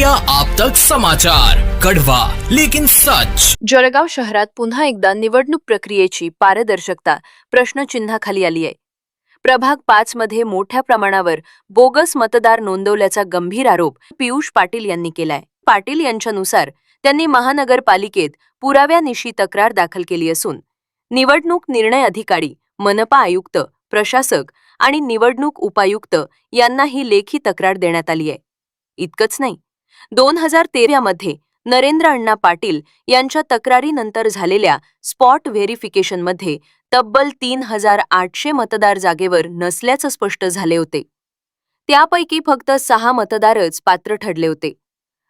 India आप तक समाचार कड़वा लेकिन सच। जळगाव शहरात पुन्हा एकदा निवडणूक प्रक्रियेची पारदर्शकता प्रश्नचिन्हाखाली आली आहे. प्रभाग पाच मध्ये मोठ्या प्रमाणावर बोगस मतदार नोंदवल्याचा गंभीर आरोप पियुष पाटील यांनी केलाय. पाटील यांच्यानुसार त्यांनी महानगरपालिकेत पुराव्यानिशी तक्रार दाखल केली असून निवडणूक निर्णय अधिकारी मनपा आयुक्त प्रशासक आणि निवडणूक उपायुक्त यांना ही लेखी तक्रार देण्यात आली आहे. इतकंच नाही दोन हजार तेरामध्ये नरेंद्र अण्णा पाटील यांच्या तक्रारीनंतर झालेल्या स्पॉट व्हेरिफिकेशनमध्ये तब्बल तीन हजार आठशे मतदार जागेवर नसल्याचं स्पष्ट झाले होते. त्यापैकी फक्त सहा मतदारच पात्र ठरले होते.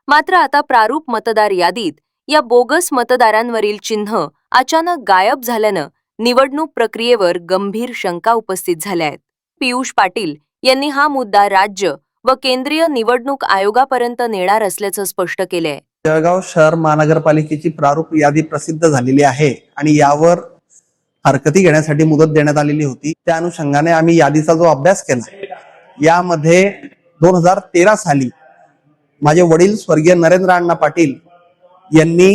मात्र आता प्रारूप मतदार यादीत या बोगस मतदारांवरील चिन्ह अचानक गायब झाल्यानं निवडणूक प्रक्रियेवर गंभीर शंका उपस्थित झाल्या आहेत. पियुष पाटील यांनी हा मुद्दा राज्य व केंद्रीय निवडणूक आयोगापर्यंत नेणार असल्याचं स्पष्ट केलंय. जळगाव शहर महानगरपालिकेची प्रारूप यादी प्रसिद्ध झालेली आहे आणि यावर हरकती घेण्यासाठी मुदत देण्यात आलेली होती. त्या अनुषंगाने आम्ही यादीचा जो अभ्यास केला यामध्ये दोन हजार तेरा साली माझे वडील स्वर्गीय नरेंद्र अण्णा पाटील यांनी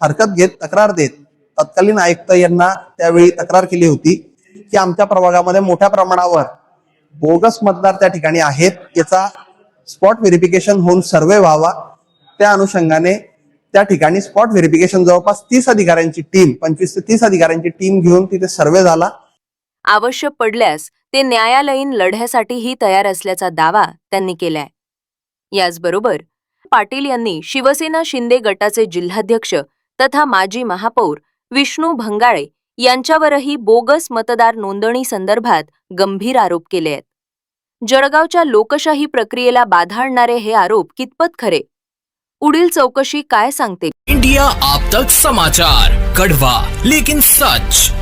हरकत घेत तक्रार देत तत्कालीन आयुक्त यांना त्यावेळी तक्रार केली होती की आमच्या प्रभागामध्ये मोठ्या प्रमाणावर बोगस मतदार त्या ठिकाणी आहेत. याचा स्पॉट व्हेरिफिकेशन होऊन सर्वे व्हावा. त्या अनुषंगाने त्या ठिकाणी स्पॉट व्हेरिफिकेशन जवळपास तीस अधिकाऱ्यांची टीम पंचवीस ते तीस अधिकाऱ्यांची टीम घेऊन तिथे सर्वे झाला. आवश्यक पडल्यास ते न्यायालयीन लढ्यासाठीही तयार असल्याचा दावा त्यांनी केलाय. याचबरोबर पाटील यांनी शिवसेना शिंदे गटाचे जिल्हाध्यक्ष तथा माजी महापौर विष्णू भंगाळे यांच्यावरही बोगस मतदार नोंदणी संदर्भात गंभीर आरोप केले आहेत. जळगावच्या लोकशाही प्रक्रियेला बाधा आणणारे हे आरोप कितपत खरे? पुढील चौकशी काय सांगते इंडिया आप तक समाचार कड़वा लेकिन सच.